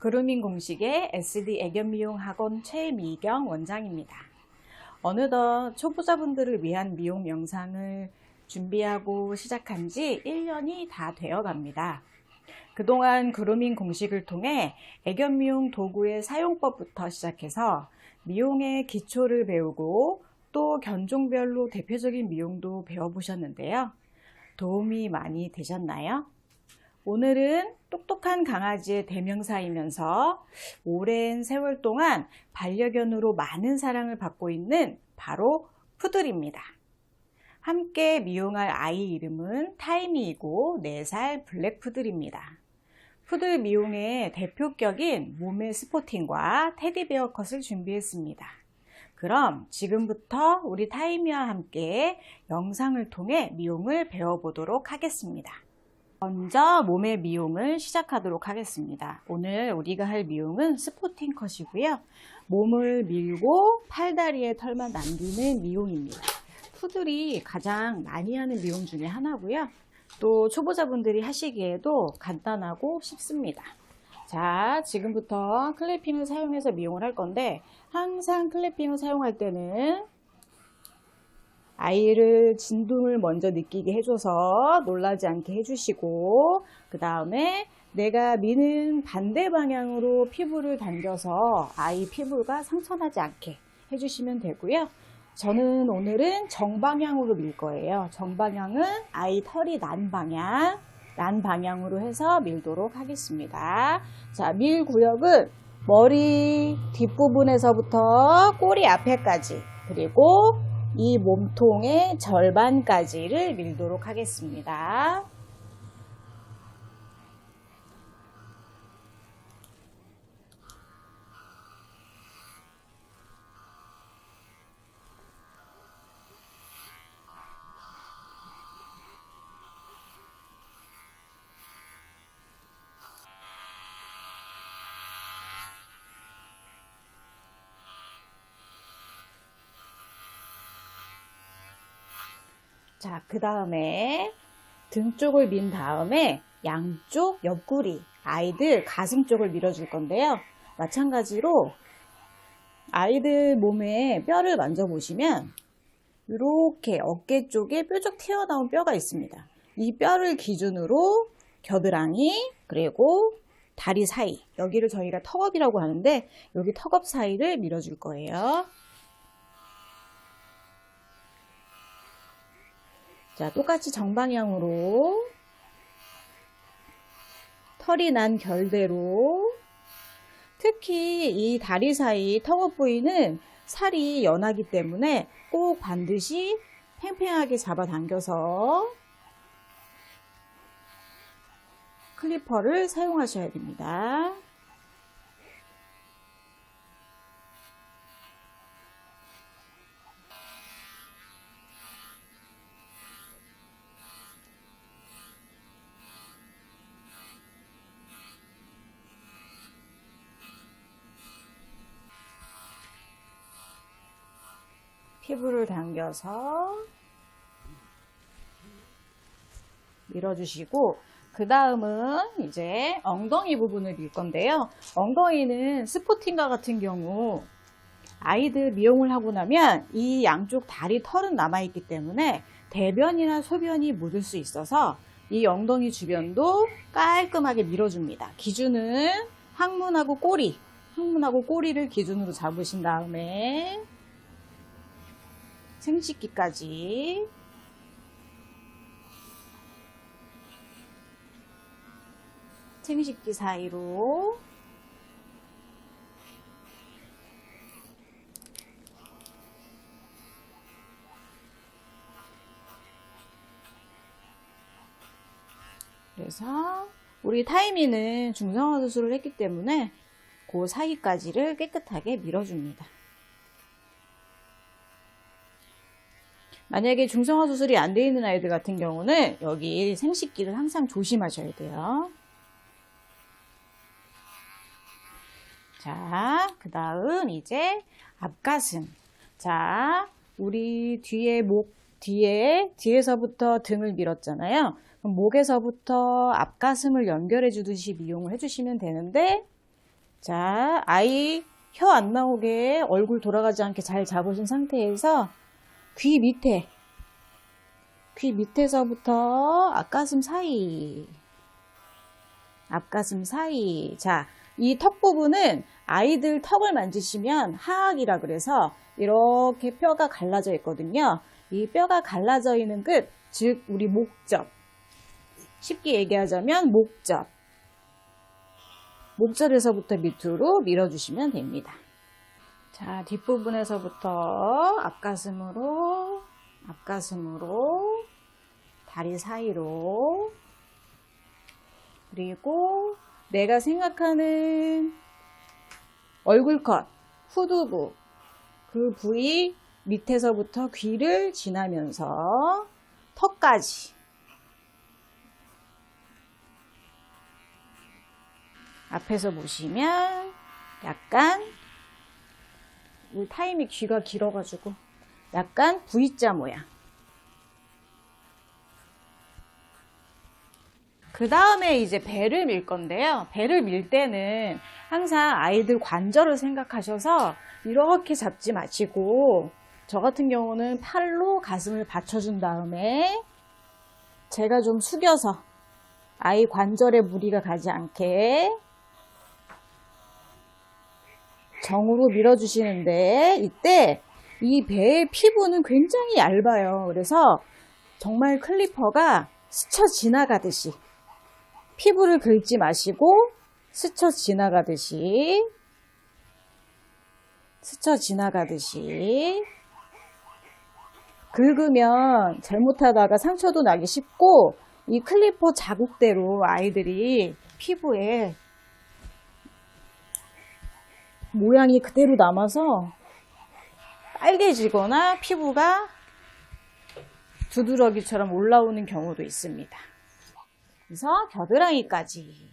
그루밍 공식의 SD 애견 미용 학원 최미경 원장입니다. 어느덧 초보자분들을 위한 미용 영상을 준비하고 시작한 지 1년이 다 되어 갑니다. 그동안 그루밍 공식을 통해 애견 미용 도구의 사용법부터 시작해서 미용의 기초를 배우고 또 견종별로 대표적인 미용도 배워보셨는데요. 도움이 많이 되셨나요? 오늘은 똑똑한 강아지의 대명사이면서 오랜 세월 동안 반려견으로 많은 사랑을 받고 있는 바로 푸들입니다. 함께 미용할 아이 이름은 타이미이고 4살 블랙푸들입니다. 푸들 미용의 대표격인 몸의 스포팅과 테디베어 컷을 준비했습니다. 그럼 지금부터 우리 타이미와 함께 영상을 통해 미용을 배워보도록 하겠습니다. 먼저 몸의 미용을 시작하도록 하겠습니다. 오늘 우리가 할 미용은 스포팅 컷이고요. 몸을 밀고 팔다리에 털만 남기는 미용입니다. 푸들이 가장 많이 하는 미용 중에 하나고요. 또 초보자분들이 하시기에도 간단하고 쉽습니다. 자, 지금부터 클래핑을 사용해서 미용을 할 건데 항상 클래핑을 사용할 때는 아이를 진동을 먼저 느끼게 해줘서 놀라지 않게 해주시고 그 다음에 내가 미는 반대 방향으로 피부를 당겨서 아이 피부가 상처나지 않게 해주시면 되고요. 저는 오늘은 정방향으로 밀 거예요. 정방향은 아이 털이 난 방향, 난 방향으로 해서 밀도록 하겠습니다. 자, 밀 구역은 머리 뒷부분에서부터 꼬리 앞에까지 그리고 이 몸통의 절반까지를 밀도록 하겠습니다. 자, 그 다음에 등 쪽을 민 다음에 양쪽 옆구리, 아이들 가슴 쪽을 밀어줄 건데요. 마찬가지로 아이들 몸에 뼈를 만져보시면 이렇게 어깨 쪽에 뾰족 튀어나온 뼈가 있습니다. 이 뼈를 기준으로 겨드랑이 그리고 다리 사이 여기를 저희가 턱업이라고 하는데 여기 턱업 사이를 밀어줄 거예요. 자, 똑같이 정방향으로 털이 난 결대로 특히 이 다리 사이 턱업 부위는 살이 연하기 때문에 꼭 반드시 팽팽하게 잡아당겨서 클리퍼를 사용하셔야 됩니다. 피부를 당겨서 밀어주시고 그 다음은 이제 엉덩이 부분을 밀 건데요. 엉덩이는 스포팅과 같은 경우 아이들 미용을 하고 나면 이 양쪽 다리 털은 남아있기 때문에 대변이나 소변이 묻을 수 있어서 이 엉덩이 주변도 깔끔하게 밀어줍니다. 기준은 항문하고 꼬리, 항문하고 꼬리를 기준으로 잡으신 다음에 생식기까지 생식기 사이로 그래서 우리 타이미는 중성화 수술을 했기 때문에 그 사이까지를 깨끗하게 밀어줍니다. 만약에 중성화 수술이 안 돼 있는 아이들 같은 경우는 여기 생식기를 항상 조심하셔야 돼요. 자, 그 다음 이제 앞가슴. 자, 우리 뒤에 목, 뒤에, 뒤에서부터 등을 밀었잖아요. 목에서부터 앞가슴을 연결해 주듯이 미용을 해주시면 되는데, 자, 아이 혀 안 나오게 얼굴 돌아가지 않게 잘 잡으신 상태에서 귀 밑에, 귀 밑에서부터 앞가슴 사이, 앞가슴 사이. 자, 이 턱 부분은 아이들 턱을 만지시면 하악이라 그래서 이렇게 뼈가 갈라져 있거든요. 이 뼈가 갈라져 있는 끝, 즉 우리 목접. 쉽게 얘기하자면 목접. 목절에서부터 밑으로 밀어주시면 됩니다. 자, 뒷부분에서부터 앞가슴으로, 앞가슴으로, 다리 사이로, 그리고 내가 생각하는 얼굴 컷, 후두부, 그 부위 밑에서부터 귀를 지나면서 턱까지. 앞에서 보시면 약간 이 타임이 귀가 길어가지고. 약간 V자 모양. 그 다음에 이제 배를 밀 건데요. 배를 밀 때는 항상 아이들 관절을 생각하셔서 이렇게 잡지 마시고 저 같은 경우는 팔로 가슴을 받쳐준 다음에 제가 좀 숙여서 아이 관절에 무리가 가지 않게 정으로 밀어주시는데 이때 이 배의 피부는 굉장히 얇아요. 그래서 정말 클리퍼가 스쳐 지나가듯이 피부를 긁지 마시고 스쳐 지나가듯이 스쳐 지나가듯이 긁으면 잘못하다가 상처도 나기 쉽고 이 클리퍼 자국대로 아이들이 피부에 모양이 그대로 남아서 빨개지거나 피부가 두드러기처럼 올라오는 경우도 있습니다. 그래서 겨드랑이까지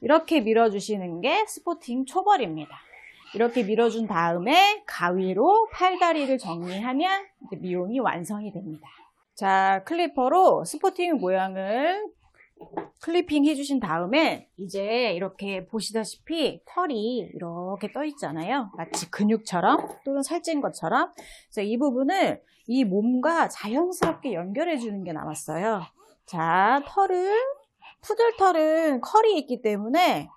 이렇게 밀어주시는 게 스포팅 초벌입니다. 이렇게 밀어준 다음에 가위로 팔다리를 정리하면 미용이 완성이 됩니다. 자, 클리퍼로 스포팅 모양을 클리핑 해주신 다음에 이제 이렇게 보시다시피 털이 이렇게 떠 있잖아요. 마치 근육처럼 또는 살찐 것처럼. 그래서 이 부분을 이 몸과 자연스럽게 연결해 주는 게 남았어요. 자, 털을 푸들 털은 컬이 있기 때문에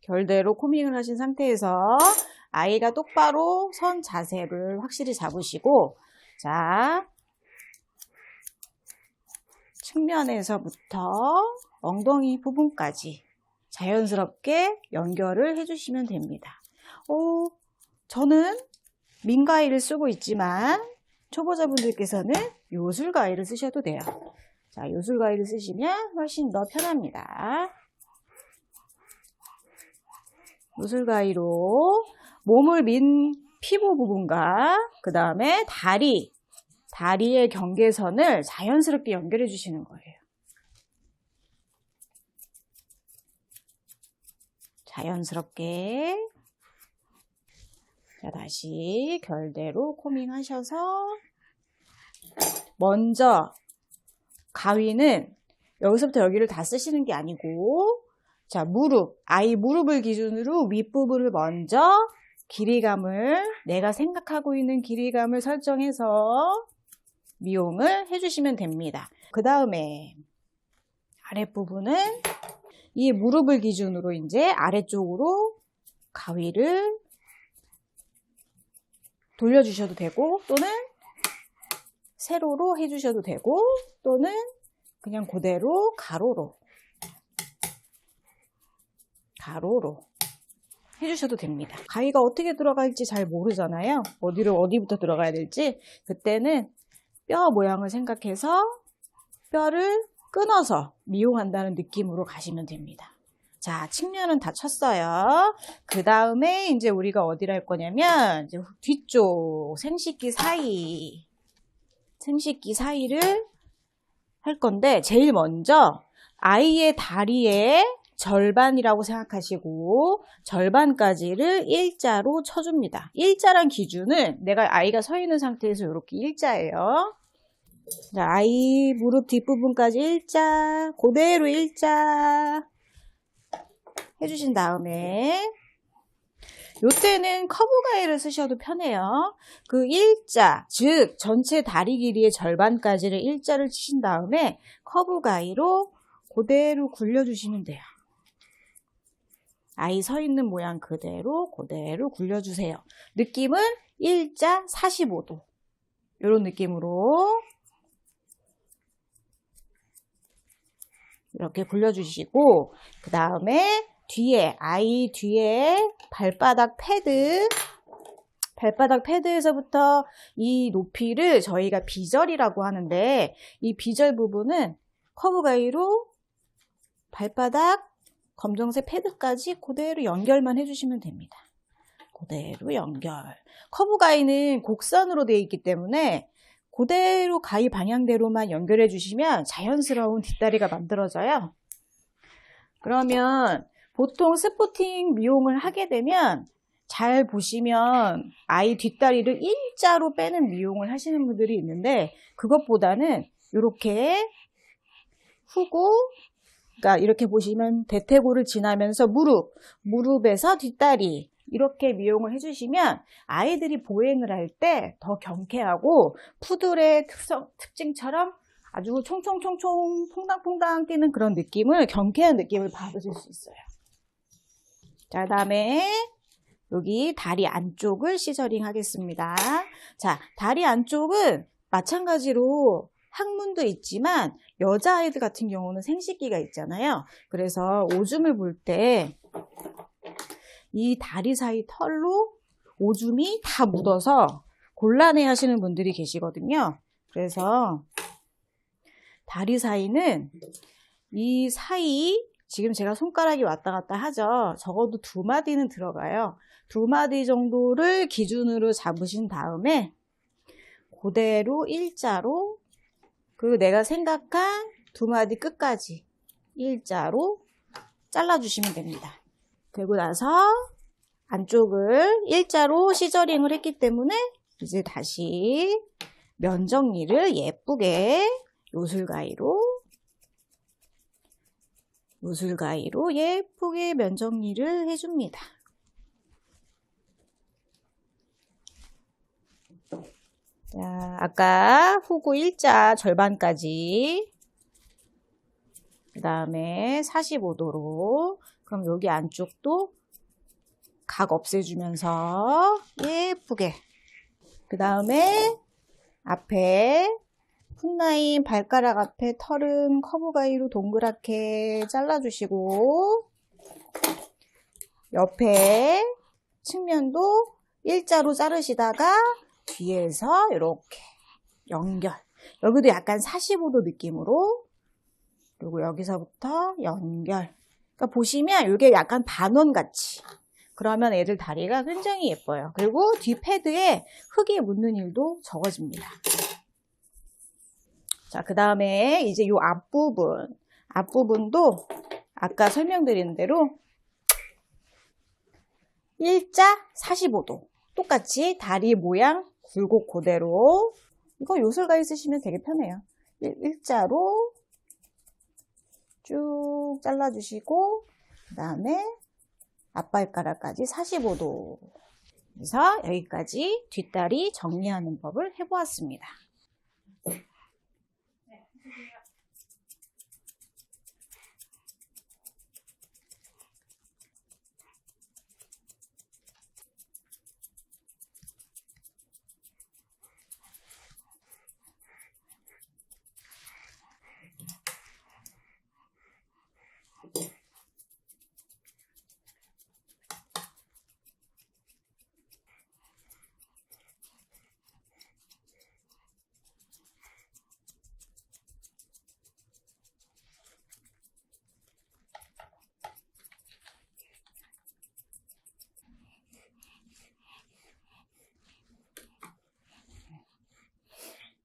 결대로 코밍을 하신 상태에서 아이가 똑바로 선 자세를 확실히 잡으시고 자 측면에서부터 엉덩이 부분까지 자연스럽게 연결을 해주시면 됩니다. 어, 저는 민가위를 쓰고 있지만 초보자분들께서는 요술가위를 쓰셔도 돼요. 자, 요술가위를 쓰시면 훨씬 더 편합니다. 요술가위로 몸을 민 피부 부분과 그 다음에 다리, 다리의 경계선을 자연스럽게 연결해 주시는 거예요. 자연스럽게 자 다시 결대로 코밍 하셔서 먼저 가위는 여기서부터 여기를 다 쓰시는 게 아니고 자 무릎 아이 무릎을 기준으로 윗부분을 먼저 길이감을 내가 생각하고 있는 길이감을 설정해서 미용을 해주시면 됩니다. 그 다음에 아랫부분은 이 무릎을 기준으로 이제 아래쪽으로 가위를 돌려주셔도 되고 또는 세로로 해주셔도 되고 또는 그냥 그대로 가로로 가로로 해주셔도 됩니다. 가위가 어떻게 들어갈지 잘 모르잖아요. 어디로 어디부터 들어가야 될지 그때는 뼈 모양을 생각해서 뼈를 끊어서 미용한다는 느낌으로 가시면 됩니다. 자, 측면은 다 쳤어요. 그 다음에 이제 우리가 어디를 할 거냐면, 이제 뒤쪽 생식기 사이, 생식기 사이를 할 건데, 제일 먼저 아이의 다리에 절반이라고 생각하시고, 절반까지를 일자로 쳐줍니다. 일자란 기준은 내가 아이가 서 있는 상태에서 이렇게 일자예요. 자, 아이 무릎 뒷부분까지 일자, 그대로 일자. 해주신 다음에 요때는 커브 가위를 쓰셔도 편해요. 그 일자, 즉 전체 다리 길이의 절반까지를 일자를 치신 다음에 커브 가위로 그대로 굴려주시면 돼요. 아이 서 있는 모양 그대로 그대로 굴려주세요. 느낌은 일자 45도. 이런 느낌으로 이렇게 굴려주시고 그 다음에 뒤에 아이 뒤에 발바닥 패드 발바닥 패드에서부터 이 높이를 저희가 비절이라고 하는데 이 비절 부분은 커브 가위로 발바닥 검정색 패드까지 그대로 연결만 해주시면 됩니다. 그대로 연결. 커브 가위는 곡선으로 되어 있기 때문에 그대로 가위 방향대로만 연결해 주시면 자연스러운 뒷다리가 만들어져요. 그러면 보통 스포팅 미용을 하게 되면 잘 보시면 아이 뒷다리를 일자로 빼는 미용을 하시는 분들이 있는데 그것보다는 이렇게 후고 그러니까 이렇게 보시면 대퇴골을 지나면서 무릎, 무릎에서 뒷다리 이렇게 미용을 해주시면 아이들이 보행을 할 때 더 경쾌하고 푸들의 특성, 특징처럼 아주 총총총총 퐁당퐁당 뛰는 그런 느낌을 경쾌한 느낌을 받으실 수 있어요. 자, 다음에 여기 다리 안쪽을 시저링 하겠습니다. 자, 다리 안쪽은 마찬가지로 항문도 있지만 여자아이들 같은 경우는 생식기가 있잖아요. 그래서 오줌을 볼 때 이 다리 사이 털로 오줌이 다 묻어서 곤란해 하시는 분들이 계시거든요. 그래서 다리 사이는 이 사이 지금 제가 손가락이 왔다 갔다 하죠. 적어도 두 마디는 들어가요. 두 마디 정도를 기준으로 잡으신 다음에 그대로 일자로 그리고 내가 생각한 두 마디 끝까지 일자로 잘라주시면 됩니다. 그리고 나서 안쪽을 일자로 시저링을 했기 때문에 이제 다시 면 정리를 예쁘게 요술가위로 요술가위로 예쁘게 면 정리를 해줍니다. 자, 아까 후구 일자 절반까지 그 다음에 45도로 그럼 여기 안쪽도 각 없애주면서 예쁘게. 그 다음에 앞에 풋라인 발가락 앞에 털은 커브 가위로 동그랗게 잘라주시고 옆에 측면도 일자로 자르시다가 뒤에서 이렇게 연결. 여기도 약간 45도 느낌으로. 그리고 여기서부터 연결 그러니까 보시면 이게 약간 반원 같이 그러면 애들 다리가 굉장히 예뻐요 그리고 뒤 패드에 흙이 묻는 일도 적어집니다 자, 그 다음에 이제 이 앞부분, 앞부분도 아까 설명드린 대로 일자 45도. 똑같이 다리 모양 굴곡 그대로. 이거 요술가위 쓰시면 되게 편해요. 일, 자로 쭉 잘라주시고, 그 다음에 앞발가락까지 45도. 그래서 여기까지 뒷다리 정리하는 법을 해보았습니다.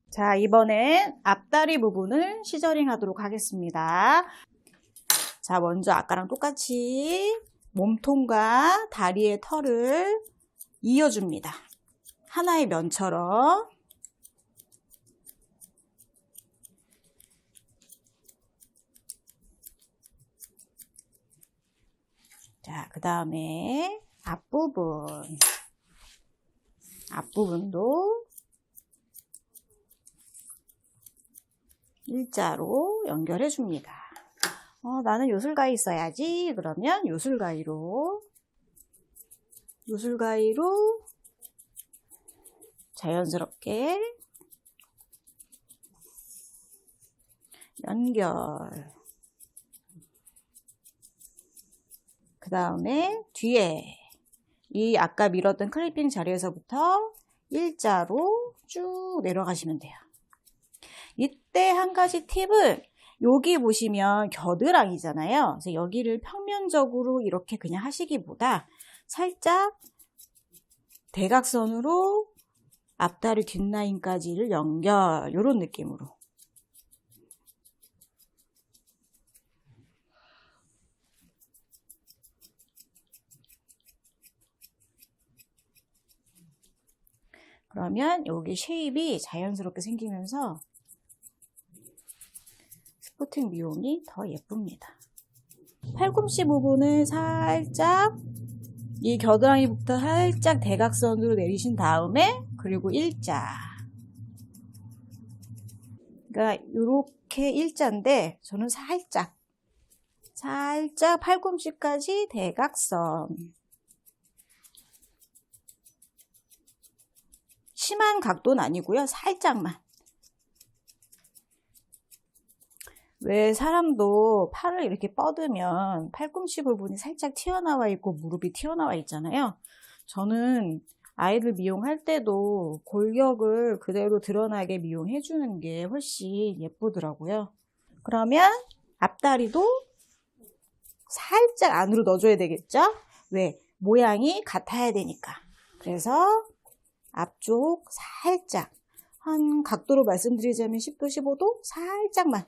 자, 이번엔 앞다리 부분을 시저링 하도록 하겠습니다. 자, 먼저 아까랑 똑같이 몸통과 다리의 털을 이어줍니다. 하나의 면처럼. 자, 그 다음에 앞부분. 앞부분도 일자로 연결해 줍니다. 어, 나는 요술가위 써야지. 그러면 요술가위로, 요술가위로 자연스럽게 연결. 그 다음에 뒤에 이 아까 밀었던 클리핑 자리에서부터 일자로 쭉 내려가시면 돼요. 이때 한 가지 팁은 여기 보시면 겨드랑이잖아요. 그래서 여기를 평면적으로 이렇게 그냥 하시기보다 살짝 대각선으로 앞다리 뒷라인까지를 연결 이런 느낌으로 그러면 여기 쉐입이 자연스럽게 생기면서 스포팅 미용이 더 예쁩니다. 팔꿈치 부분을 살짝 이 겨드랑이부터 살짝 대각선으로 내리신 다음에 그리고 일자 그러니까 이렇게 일자인데 저는 살짝 살짝 팔꿈치까지 대각선 심한 각도는 아니고요. 살짝만. 왜 사람도 팔을 이렇게 뻗으면 팔꿈치 부분이 살짝 튀어나와 있고 무릎이 튀어나와 있잖아요. 저는 아이들 미용할 때도 골격을 그대로 드러나게 미용해 주는 게 훨씬 예쁘더라고요. 그러면 앞다리도 살짝 안으로 넣어줘야 되겠죠? 왜? 모양이 같아야 되니까. 그래서 앞쪽 살짝 한 각도로 말씀드리자면 10도 15도 살짝만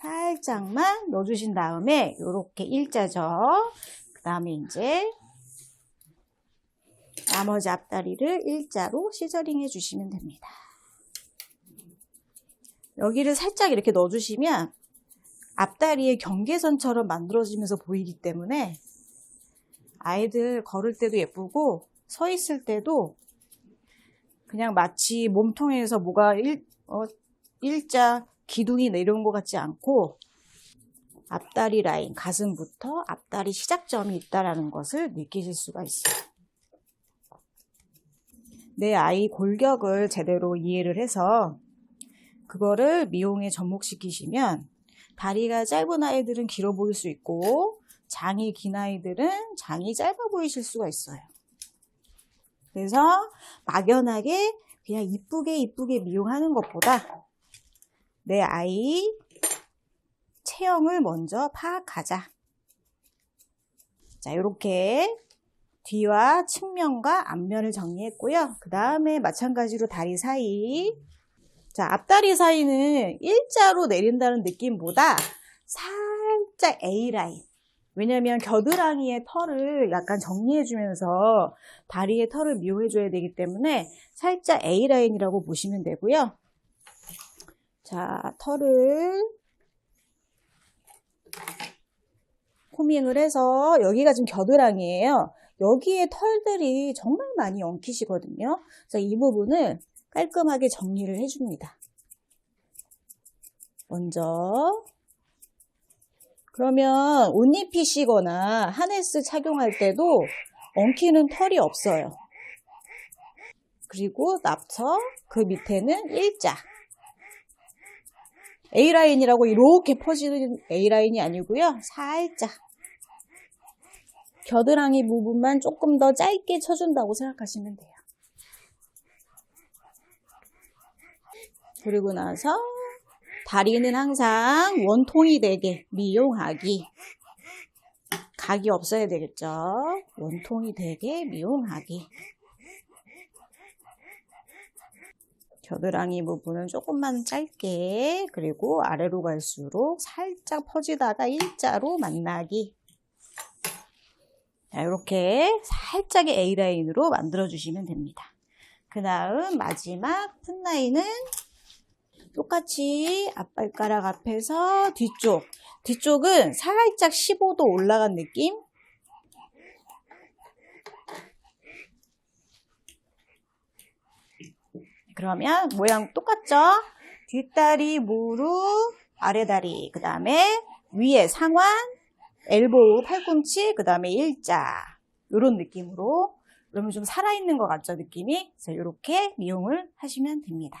살짝만 넣어주신 다음에 이렇게 일자죠. 그 다음에 이제 나머지 앞다리를 일자로 시저링 해주시면 됩니다. 여기를 살짝 이렇게 넣어주시면 앞다리의 경계선처럼 만들어지면서 보이기 때문에 아이들 걸을 때도 예쁘고 서 있을 때도 그냥 마치 몸통에서 뭐가 일, 어, 일자 기둥이 내려온 것 같지 않고 앞다리 라인, 가슴부터 앞다리 시작점이 있다라는 것을 느끼실 수가 있어요. 내 아이 골격을 제대로 이해를 해서 그거를 미용에 접목시키시면 다리가 짧은 아이들은 길어 보일 수 있고 장이 긴 아이들은 장이 짧아 보이실 수가 있어요. 그래서 막연하게 그냥 이쁘게 이쁘게 미용하는 것보다 내 아이 체형을 먼저 파악하자. 자, 이렇게 뒤와 측면과 앞면을 정리했고요. 그 다음에 마찬가지로 다리 사이. 자, 앞다리 사이는 일자로 내린다는 느낌보다 살짝 A라인. 왜냐면 겨드랑이의 털을 약간 정리해주면서 다리의 털을 미용해줘야 되기 때문에 살짝 A라인이라고 보시면 되고요. 자, 털을 코밍을 해서 여기가 지금 겨드랑이에요. 여기에 털들이 정말 많이 엉키시거든요. 그래서 이 부분을 깔끔하게 정리를 해줍니다. 먼저 그러면 옷 입히시거나 하네스 착용할 때도 엉키는 털이 없어요. 그리고 나서 그 밑에는 일자. A라인이라고 이렇게 퍼지는 A라인이 아니고요. 살짝. 겨드랑이 부분만 조금 더 짧게 쳐준다고 생각하시면 돼요. 그리고 나서 다리는 항상 원통이 되게 미용하기. 각이 없어야 되겠죠. 원통이 되게 미용하기. 겨드랑이 부분은 조금만 짧게 그리고 아래로 갈수록 살짝 퍼지다가 일자로 만나기. 자, 이렇게 살짝의 A라인으로 만들어 주시면 됩니다. 그 다음 마지막 푼라인은 똑같이 앞발가락 앞에서 뒤쪽. 뒤쪽은 살짝 15도 올라간 느낌. 그러면 모양 똑같죠? 뒷다리, 무릎, 아래다리, 그 다음에 위에 상완, 엘보우, 팔꿈치, 그 다음에 일자. 이런 느낌으로 그러면 좀 살아있는 것 같죠, 느낌이? 그래서 이렇게 미용을 하시면 됩니다.